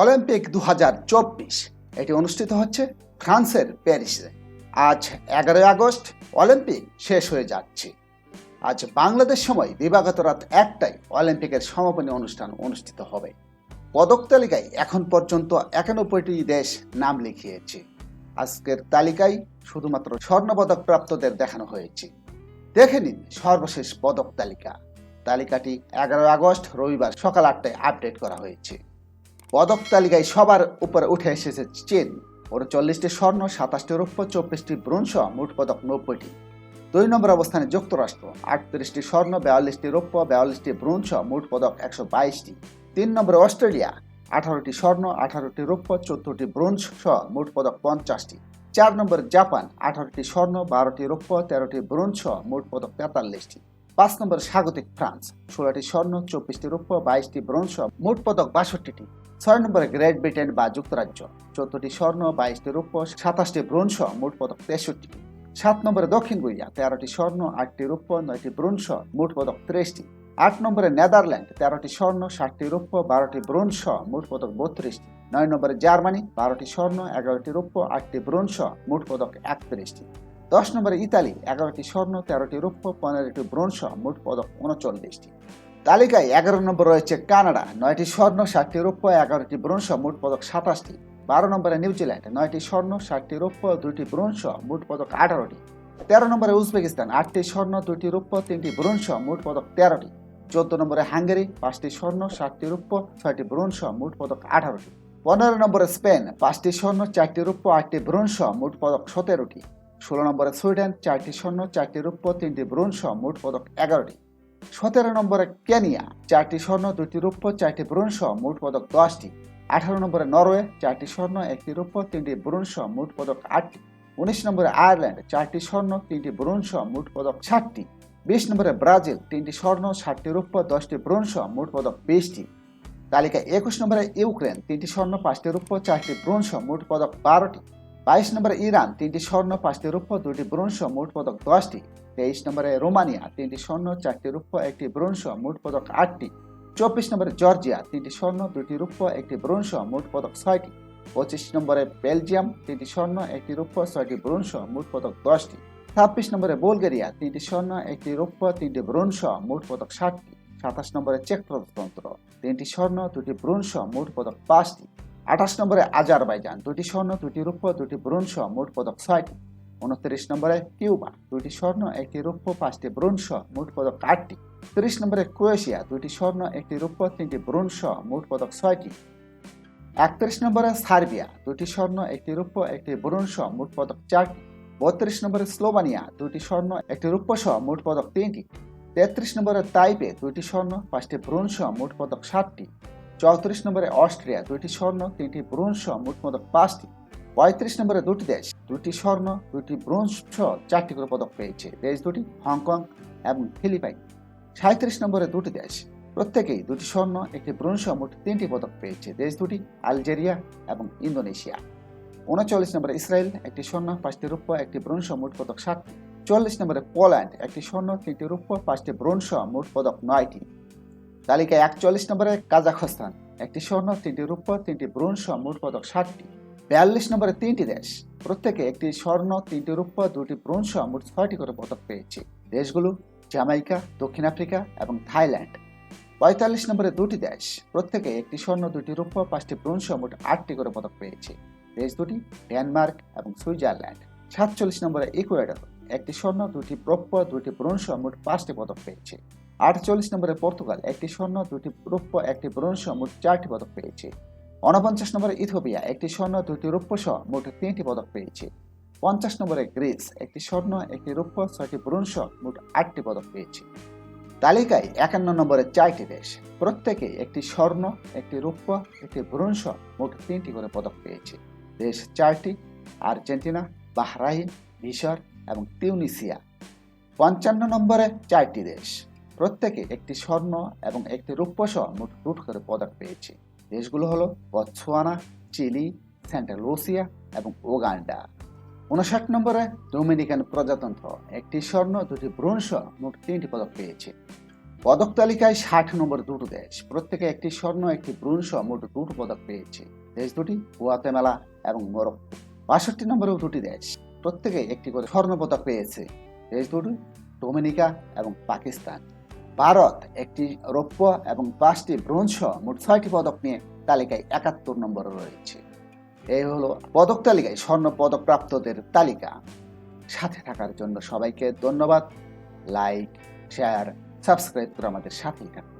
Olympic দু হাজার চব্বিশ। এটি অনুষ্ঠিত হচ্ছে ফ্রান্সের প্যারিসে। আজ এগারোই আগস্ট অলিম্পিক শেষ হয়ে যাচ্ছে। আজ বাংলাদেশ সময় দিবাগত রাত একটাই অলিম্পিকের সমাপনী অনুষ্ঠান অনুষ্ঠিত হবে। পদক তালিকায় এখন পর্যন্ত একানব্বইটি দেশ নাম লিখিয়েছে। আজকের তালিকায় শুধুমাত্র স্বর্ণপদক প্রাপ্তদের দেখানো হয়েছে। দেখে নিন সর্বশেষ পদক তালিকা। তালিকাটি এগারো আগস্ট রবিবার সকাল আটটায় আপডেট করা হয়েছে। পদক তালিকায় সবার উপরে উঠে এসেছে চীন। উনচল্লিশটি স্বর্ণ, সাতাশটি রৌপ্য, চব্বিশটি ব্রোঞ্জ, মোট পদক নব্বইটি। দুই নম্বর অবস্থানে যুক্তরাষ্ট্র, আটত্রিশটি স্বর্ণ, বিয়াল্লিশটি রৌপ্য, বিয়াল্লিশটি ব্রোঞ্জ, মোট পদক একশো বাইশটি। তিন নম্বরে অস্ট্রেলিয়া, আঠারোটি স্বর্ণ, আঠারোটি রৌপ্য, চোদ্দটি ব্রোঞ্জ সহ মোট পদক পঞ্চাশটি। চার নম্বরে জাপান, আঠারোটি স্বর্ণ, বারোটি রৌপ্য, তেরোটি ব্রোঞ্জ সহ মোট পদক তেতাল্লিশটি। পাঁচ নম্বরে স্বাগতিক ফ্রান্স, ষোলোটি স্বর্ণ, চব্বিশটি রৌপ্য, বাইশটি ব্রোঞ্জ সহ মোট পদক বাষট্টিটি। ছয় নম্বরে গ্রেট ব্রিটেন বা যুক্তরাজ্য। চোদ্দটি স্বর্ণ, বাইশটি রৌপ্য সাতাশটি ব্রোঞ্জ, মোট পদক তেষট্টি। সাত নম্বরে দক্ষিণ কোরিয়া, তেরোটি স্বর্ণ, আটটি রৌপ্য নয়টি ব্রোঞ্জ, মোট পদক ত্রিশটি। আট নম্বরে নেদারল্যান্ড, তেরোটি স্বর্ণ, ষাটটি রৌপ্য বারোটি ব্রোঞ্জ, মোট পদক বত্রিশটি। নয় নম্বরে জার্মানি, বারোটি স্বর্ণ, এগারোটি রৌপ্য আটটি ব্রোঞ্জ, মোট পদক একত্রিশটি। দশ নম্বরে ইতালি, এগারোটি স্বর্ণ, তেরোটি রৌপ্য পনেরোটি ব্রোঞ্জ, মোট পদক উনচল্লিশটি। তালিকায় এগারো নম্বর রয়েছে কানাডা, নয়টি স্বর্ণ, ষাটটি রৌপ্য, এগারোটি ব্রোঞ্জ, মোট পদক সাতাশটি। বারো নম্বরে নিউজিল্যান্ড নয়টি স্বর্ণ, ষাটটি রৌপ্য, দুইটি ব্রোঞ্জ, মোট পদক আঠারোটি। তেরো নম্বরে উজবেকিস্তান, আটটি স্বর্ণ, দুইটি রৌপ্য, তিনটি ব্রোঞ্জ, মোট পদক তেরোটি। চোদ্দ নম্বরে হাঙ্গেরি, পাঁচটি স্বর্ণ সাতটি রৌপ্য, ছয়টি ব্রোঞ্জ, মোট পদক আঠারোটি। পনেরো নম্বরে স্পেন, পাঁচটি স্বর্ণ, চারটি রৌপ্য, আটটি ব্রোঞ্জ, মোট পদক সতেরোটি। ষোলো নম্বরে সুইডেন, চারটি স্বর্ণ, চারটি রৌপ্য, তিনটি ব্রোঞ্জ, মোট পদক এগারোটি। সতেরো নম্বরে কেনিয়া, চারটি স্বর্ণ দুটি রৌপ্য, চারটি ব্রোঞ্জ, মোট পদক দশটি। আঠারো নম্বরে নরওয়ে, চারটি স্বর্ণ, একটি রৌপ্য, তিনটি ব্রোঞ্জ, মোট পদক আটটি। উনিশ নম্বরে আয়ারল্যান্ড, চারটি স্বর্ণ, তিনটি ব্রোঞ্জ, মোট পদক ষাটটি বিশ নম্বরে ব্রাজিল, তিনটি স্বর্ণ ষাটটি রৌপ্য, দশটি ব্রোঞ্জ, মোট পদক বিশটি। তালিকা একুশ নম্বরে ইউক্রেন, তিনটি স্বর্ণ, পাঁচটি রৌপ্য, চারটি ব্রোঞ্জ, মোট পদক বারোটি। বাইশ নম্বরে ইরান, তিনটি স্বর্ণ, পাঁচটি রৌপ্য দুটি ব্রোঞ্জ, মোট পদক দশটি। তেইশ নম্বরে রোমানিয়া, তিনটি স্বর্ণ, চারটি রৌপ্য, একটি ব্রোঞ্জ, মোট পদক আটটি। চব্বিশ নম্বরে জর্জিয়া, তিনটি স্বর্ণ দুটি রৌপ্য, একটি ব্রোঞ্জ, মোট পদক ছয়টি। পঁচিশ নম্বরে বেলজিয়াম, তিনটি স্বর্ণ, একটি রৌপ্য, ছয়টি ব্রোঞ্জ, মোট পদক দশটি। ছাব্বিশ নম্বরে বুলগেরিয়া, তিনটি স্বর্ণ, একটি রৌপ্য, তিনটি ব্রোঞ্জ, মোট পদক ষাটটি। সাতাশ নম্বরে চেক প্রজাতন্ত্র তিনটি স্বর্ণ দুটি ব্রোঞ্জ, মোট পদক পাঁচটি। আঠাশ নম্বরে আজারবাইজান দুটি স্বর্ণ দুটি রৌপ্য দুটি ব্রোঞ্জ, মোট পদক ছয়টি। উনত্রিশ নম্বরে কিউবা দুটি স্বর্ণ, একটি রৌপ্য, পাঁচটি ব্রোঞ্জ, মোট পদক আটটি তিরিশ নম্বরে ক্রোয়েশিয়া দুটি স্বর্ণ, একটি রৌপ্য, তিনটি ব্রোঞ্জ, মোট পদক ছয়টি। একত্রিশ নম্বরে সার্বিয়া দুটি স্বর্ণ, একটি রৌপ্য, একটি ব্রোঞ্জ, মোট পদক চারটি। বত্রিশ নম্বরে স্লোভানিয়া দুটি স্বর্ণ, একটি রৌপ্য সহ, মোট পদক তিনটি। তেত্রিশ নম্বরে তাইপে, দুইটি স্বর্ণ, পাঁচটি ব্রোঞ্জ সহ মোট পদক সাতটি। চৌত্রিশ নম্বরে অস্ট্রিয়া, দুইটি স্বর্ণ, তিনটি ব্রোঞ্জ সহ পদক পাঁচটি। পঁয়ত্রিশ নম্বরে দুটি দেশ দুটি স্বর্ণ দুটি ব্রোঞ্জ সহ চারটি করে পদক পেয়েছে। দেশ দুটি হংকং এবং ফিলিপাইন। সাঁত্রিশ নম্বরে দুটি দেশ, প্রত্যেকেই দুটি স্বর্ণ, একটি ব্রোঞ্জ সহ মোট তিনটি পদক পেয়েছে। দেশ দুটি আলজেরিয়া এবং ইন্দোনেশিয়া। উনচল্লিশ নম্বরে ইসরায়েল, একটি স্বর্ণ, পাঁচটি রৌপ্য, একটি ব্রোঞ্জ সহ মোট পদক সাতটি। চল্লিশ নম্বরে পোল্যান্ড, একটি স্বর্ণ, তিনটি রৌপ্য, পাঁচটি ব্রোঞ্জ সহ মোট পদক নয়টি। তালিকায় একচল্লিশ নম্বরে কাজাখস্তান, একটি স্বর্ণ, তিনটি রৌপ্য তিনটি ব্রোঞ্জ সহ মোট পদক ষাটটি। বিয়াল্লিশ নম্বরে তিনটি দেশ, প্রত্যেকে একটি স্বর্ণ, তিনটি রৌপ্য দুটি ব্রোঞ্জ সহ মোট ছয়টি করে পদক পেয়েছে। দেশগুলো জামাইকা দক্ষিণ আফ্রিকা এবং থাইল্যান্ড। পঁয়তাল্লিশ নম্বরে দুটি দেশ, প্রত্যেকে একটি স্বর্ণ, দুটি রৌপ্য পাঁচটি ব্রোঞ্জ সহ মোট আটটি করে পদক পেয়েছে। দেশ দুটি ডেনমার্ক এবং সুইজারল্যান্ড। সাতচল্লিশ নম্বরে ইকুয়েডর, একটি স্বর্ণ, দুটি রৌপ্য, দুটি ব্রোঞ্জ সহ মোট পাঁচটি পদক পেয়েছে। আটচল্লিশ নম্বরে পর্তুগাল একটি স্বর্ণ দুটি রৌপ্য, একটি ব্রোঞ্জ সহ মোট চারটি পদক পেয়েছে। উনপঞ্চাশ নম্বরে ইথোপিয়া একটি স্বর্ণ দুটি রৌপ্য সহ মোট তিনটি পদক পেয়েছে। পঞ্চাশ নম্বরে গ্রিস একটি স্বর্ণ, একটি রৌপ্য, ছয়টি ব্রোঞ্জ সহ মোট আটটি পদক পেয়েছে। তালিকায় একান্ন নম্বরে চারটি দেশ। প্রত্যেকে একটি স্বর্ণ, একটি রৌপ্য, একটি ব্রোঞ্জ সহ মোট তিনটি করে পদক পেয়েছে। দেশ চারটি, আর্জেন্টিনা, বাহরাইন, মিশর এবং তিউনিসিয়া। পঞ্চান্ন নম্বরে চারটি দেশ। প্রত্যেকে একটি স্বর্ণ এবং একটি রৌপ্য সহ মোট দুট করে পদক পেয়েছে। দেশগুলো হলো বৎসোয়ানা, চিলি, সেন্ট্রাল এবং ওগান্ডা উনষাট নম্বরে ডোমিনিকান প্রজাতন্ত্র। একটি স্বর্ণ, দুটি ব্রোঞ্জ মোট তিনটি পদক পেয়েছে। পদক তালিকায় ষাট নম্বর দুটো দেশ। প্রত্যেকে একটি স্বর্ণ, একটি ব্রোঞ্জ মোট দুটো পদক পেয়েছে। দেশ দুটি গুয়াতেমালা এবং মরক্কো। বাষট্টি নম্বরেও দুটি দেশ। প্রত্যেকে একটি করে স্বর্ণ পদক পেয়েছে। দেশ দুটি ডোমিনিকা এবং পাকিস্তান। ভারত একটি রৌপ্য এবং পাঁচটি ব্রোঞ্জ মোট ছয়টি পদক নিয়ে তালিকায় একাত্তর নম্বরে রয়েছে। এই হলো পদক তালিকায় স্বর্ণ পদক প্রাপ্তদের তালিকা। সাথে থাকার জন্য সবাইকে ধন্যবাদ। লাইক, শেয়ার, সাবস্ক্রাইব করে আমাদের সাথেই থাকুন।